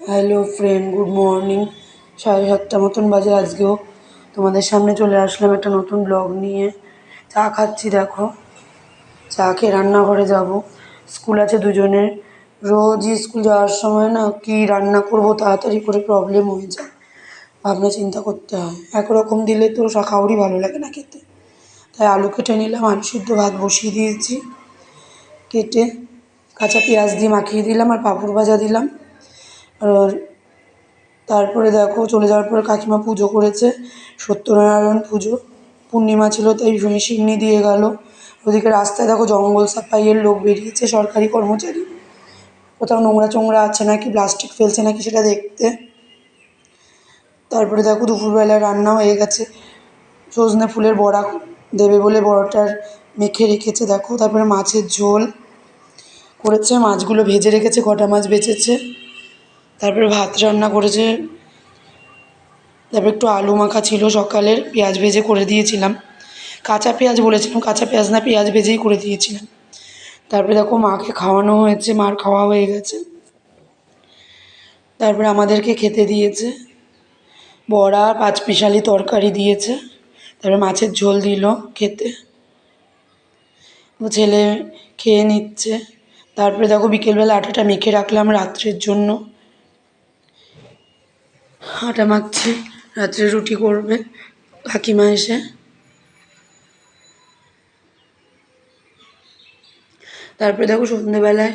Hello friend good morning সাড়ে সাতটা মতন বাজে আজকেও। তোমাদের সামনে চলে আসলাম একটা নতুন ব্লগ নিয়ে। চা খাচ্ছি, দেখো। চা খেয়ে রান্নাঘরে যাব। স্কুল আছে দুজনের। রোজই স্কুল যাওয়ার সময় না কি রান্না করব, তাড়াতাড়ি করে প্রবলেম হয়ে যায়। ভাবনা চিন্তা করতে হয়। একরকম দিলে তো কাউরই ভালো লাগে না খেতে। তাই আলু কেটে নিলাম, আলু সিদ্ধ ভাত বসিয়ে দিয়েছি। কেটে কাঁচা পেঁয়াজ দিয়ে মাখিয়ে দিলাম আর পাঁপড় ভাজা দিলাম। আর তারপরে দেখো চলে যাওয়ার পরে কাকিমা পুজো করেছে, সত্যনারায়ণ পুজো। পূর্ণিমা ছিল তাই ভূমি সিন্নি দিয়ে গেল। ওদিকে রাস্তায় দেখো জঙ্গল সাফাইয়ের লোক বেরিয়েছে, সরকারি কর্মচারী। কোথাও নোংরা চোংরা আছে নাকি, প্লাস্টিক ফেলছে নাকি সেটা দেখতে। তারপরে দেখো দুপুরবেলা রান্না হয়ে গেছে। সজনে ফুলের বড়া দেবে বলে বড়াটার মেখে রেখেছে, দেখো। তারপরে মাছের ঝোল করেছে, মাছগুলো ভেজে রেখেছে, কটা মাছ বেঁচেছে। তারপরে ভাত রান্না করেছে। তারপরে একটু আলু মাখা ছিল সকালের, পেঁয়াজ ভেজে করে দিয়েছিলাম। কাঁচা পেঁয়াজ বলেছিলাম, কাঁচা পেঁয়াজ না, পেঁয়াজ ভেজেই করে দিয়েছিলাম। তারপরে দেখো মাকে খাওয়ানো হয়েছে, মার খাওয়া হয়ে গেছে। তারপরে আমাদেরকে খেতে দিয়েছে। বড়া, পাঁচমিশালি তরকারি দিয়েছে। তারপরে মাছের ঝোল দিল খেতে। ছেলে খেয়ে নিচ্ছে। তারপরে দেখো বিকেলবেলা আটাটা মেখে রাখলাম রাত্রের জন্য। আটা মাখছি, রাত্রে রুটি করবে, কাকিমা এসে। তারপরে দেখো সন্ধেবেলায়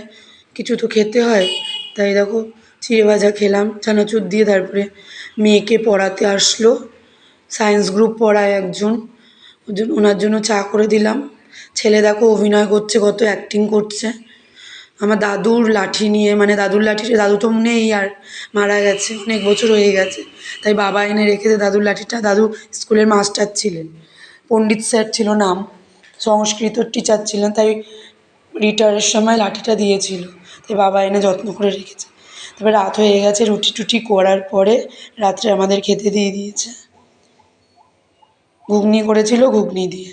কিছু তো খেতে হয়, তাই দেখো চিড়ে ভাজা খেলাম, চানাচুর দিয়ে তারপরে মেয়েকে পড়াতে আসলো সায়েন্স গ্রুপ পড়ায় একজন ওনার জন্য চা করে দিলাম। ছেলে দেখো অভিনয় করছে, কত অ্যাক্টিং করছে। আমার দাদুর লাঠি নিয়ে মানে দাদুর লাঠিটা, দাদু তো নেই আর মারা গেছে, অনেক বছর হয়ে গেছে। তাই বাবা এনে রেখেছে দাদুর লাঠিটা। দাদু স্কুলের মাস্টার ছিলেন, পণ্ডিত স্যার ছিল নাম সংস্কৃতর টিচার ছিলেন, তাই রিটায়ারের সময় লাঠিটা দিয়েছিল। তাই বাবা এনে যত্ন করে রেখেছে। তারপরে রাত হয়ে গেছে, রুটি টুটি করার পরে রাত্রে আমাদের খেতে দিয়ে দিয়েছে। ঘুগনি করেছিল, ঘুগনি দিয়ে।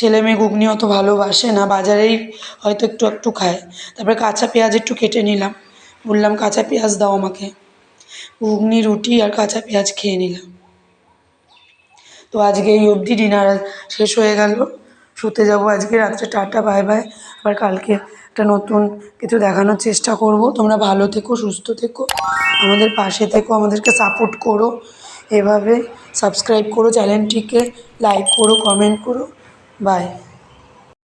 ছেলে মেয়ে ঘুগনি অত ভালোবাসে না, বাজারেই হয়তো একটু একটু খায়। তারপরে কাঁচা পেঁয়াজ একটু কেটে নিলাম। বললাম, কাঁচা পেঁয়াজ দাও আমাকে। ঘুগনি, রুটি আর কাঁচা পেঁয়াজ খেয়ে নিলাম। তো আজকে এই অবধি ডিনার শেষ হয়ে গেল। শুতে যাব আজকে রাত্রে, টাটা, বাই বাই। আবার কালকে একটা নতুন কিছু দেখানোর চেষ্টা করব। তোমরা ভালো থেকো, সুস্থ থেকো। আমাদের পাশে থেকো, আমাদেরকে সাপোর্ট করো। এভাবে সাবস্ক্রাইব করো, চ্যানেলটিকে লাইক করো, কমেন্ট করো। বাই